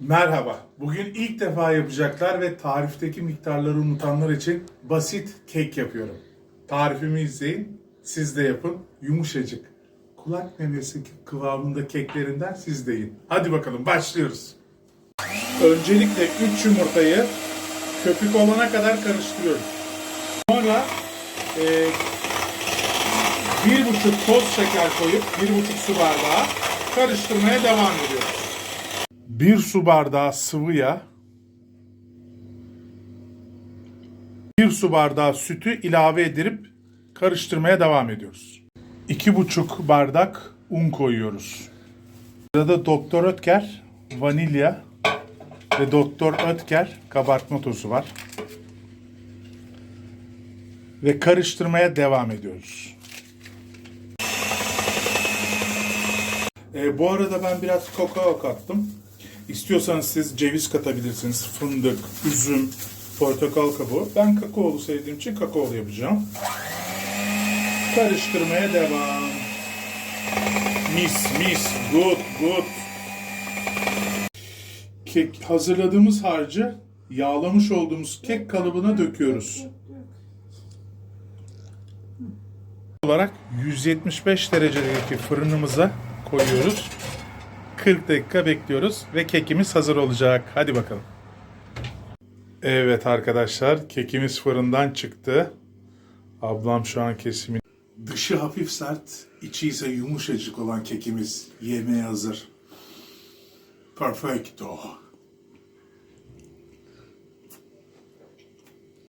Merhaba. Bugün ilk defa yapacaklar ve tarifteki miktarları unutanlar için basit kek yapıyorum. Tarifimi izleyin, siz de yapın. Yumuşacık. Kulak memesi kıvamında keklerinden siz de yiyin. Hadi bakalım başlıyoruz. Öncelikle 3 yumurtayı köpük olana kadar karıştırıyoruz. Sonra e, bir buçuk toz şeker koyup bir buçuk su bardağı karıştırmaya devam ediyoruz. 1 su bardağı sıvı yağ, 1 su bardağı sütü ilave edip karıştırmaya devam ediyoruz. 2,5 bardak un koyuyoruz. Sırada Doktor Ötker vanilya ve Doktor Ötker kabartma tozu var. Ve karıştırmaya devam ediyoruz. E, bu arada ben biraz kakao kattım. İstiyorsanız siz ceviz katabilirsiniz. Fındık, üzüm, portakal kabuğu. Ben kakaolu sevdiğim için kakaolu yapacağım. Karıştırmaya devam. Mis mis, good good. Kek hazırladığımız harcı yağlamış olduğumuz kek kalıbına döküyoruz. olarak 175 derecedeki fırınımıza koyuyoruz. 40 dakika bekliyoruz ve kekimiz hazır olacak. Hadi bakalım. Evet arkadaşlar kekimiz fırından çıktı. Ablam şu an kesimi. Dışı hafif sert, içi ise yumuşacık olan kekimiz yemeğe hazır. Perfecto.